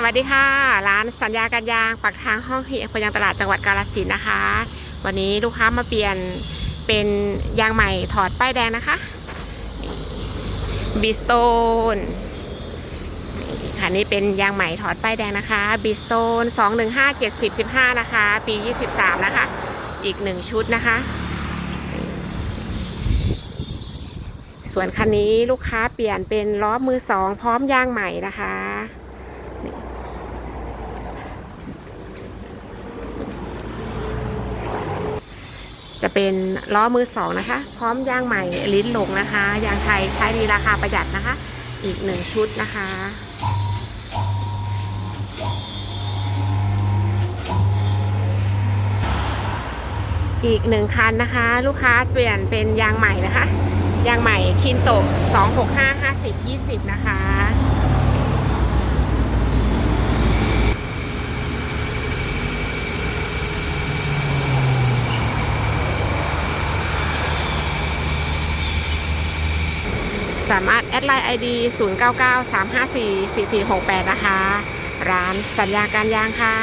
สวัสดีค่ะ ร้านสัญญาการยางปักทางห้องที่อำเภอยางตลาดจังหวัดกาฬสินนะคะ วันนี้ลูกค้ามาเปลี่ยนเป็นยางใหม่ถอดป้ายแดงนะคะบิสโตนค่ะนี่เป็นยางใหม่ถอดป้ายแดงนะคะบิสโตน2 1 5 7 0 15นะคะ ปี23นะคะ อีกหนึ่งชุดนะคะ ส่วนคันนี้ลูกค้าเปลี่ยนเป็นล้อมือสองพร้อมยางใหม่นะคะ จะเป็นล้อมือสองนะคะ พร้อมยางใหม่ลิ้นหลงนะคะ ยางไทยใช้ดีราคาประหยัดนะคะ อีกหนึ่งชุดนะคะอีกหนึ่งคันนะคะ ลูกค้าเปลี่ยนเป็นยางใหม่นะคะ ยางใหม่คินโตะ265 50 20 นะคะ สามารถแอดไลน์ ID 099 354 4468 นะคะ ร้านสัญญาการยางค่ะ